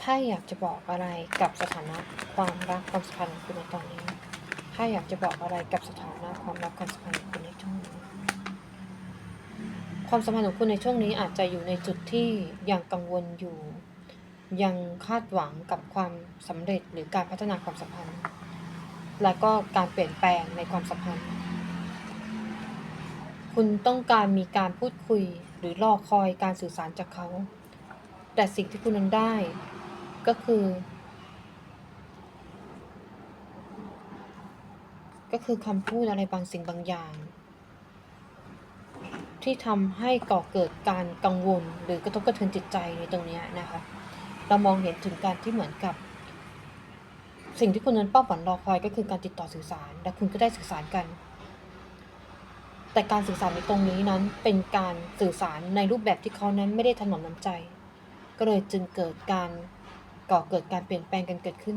ไพ่อยากจะบอกอะไรกับสถานะความรักความสัมพันธ์ของคุณในตอนนี้ไพ่อยากจะบอกอะไรกับสถานะความรักความสัมพันธ์ของคุณในช่วงนี้ ความสัมพันธ์ของคุณในช่วงนี้อาจจะอยู่ในจุดที่ยังกังวลอยู่ ยังคาดหวังกับความสำเร็จหรือการพัฒนาความสัมพันธ์ และก็การเปลี่ยนแปลงในความสัมพันธ์ คุณต้องการมีการพูดคุยหรือรอคอยการสื่อสารจากเขา แต่สิ่งที่คุณนั้นได้ ก็คือ ก็คือคำพูดอะไรบางสิ่งบางอย่าง ที่ทำให้ก่อเกิดการกังวลหรือกระทบกระเทือนจิตใจในตรงนี้นะคะ เรามองเห็นถึงการที่เหมือนกับ สิ่งที่คุณนั้นเป้าหวังรอคอยก็คือการติดต่อสื่อสาร และคุณก็ได้สื่อสารกันแต่การสื่อสารในตรงนี้นั้นเป็นการสื่อสารในรูปแบบที่เขานั้นไม่ได้ถนอมน้ำใจ ก็เลยจึงเกิดการ ก่อเกิดการเปลี่ยนแปลงกันเกิดขึ้น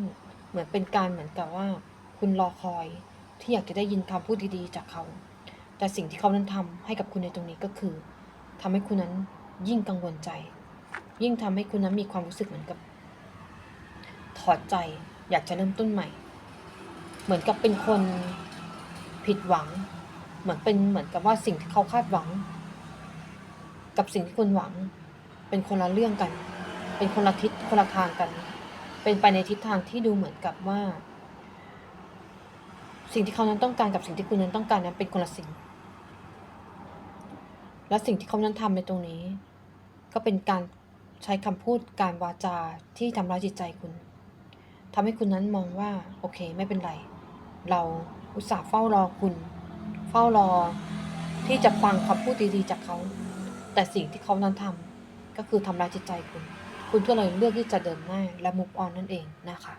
เหมือนเป็นการเหมือนกับว่า คุณรอคอยที่อยากจะได้ยินคำพูดดีๆจากเขา แต่สิ่งที่เขานั้นทำให้กับคุณในตรงนี้ก็คือทำให้คุณนั้นยิ่งกังวลใจ ยิ่งทำให้คุณนั้นมีความรู้สึกเหมือนกับ ถอดใจอยากจะเริ่มต้นใหม่ เหมือนกับเป็นคนผิดหวัง เหมือนเป็นเหมือนกับว่าสิ่งที่เขาคาดหวัง กับสิ่งที่คุณหวัง เป็นคนละเรื่องกัน เป็นคนละทิศคนละทางกัน เป็นไปในทิศทางที่ดูเหมือนกับว่า สิ่งที่เขานั้นต้องการกับสิ่งที่คุณนั้นต้องการนั้นเป็นคนละสิ่ง และสิ่งที่เขานั้นทำในตรงนี้ ก็เป็นการใช้คำพูดการวาจาที่ทำร้ายจิตใจคุณทำให้คุณนั้นมองว่า โอเค ไม่เป็นไร เราอุตส่าห์เฝ้ารอคุณ เฝ้ารอที่จะฟังคำพูดดีๆจากเขา แต่สิ่งที่เขานั้นทำก็คือทำร้ายจิตใจคุณ คุณก็เลยเลือกที่จะเดินหน้าและมุกออนนั่นเองนะคะ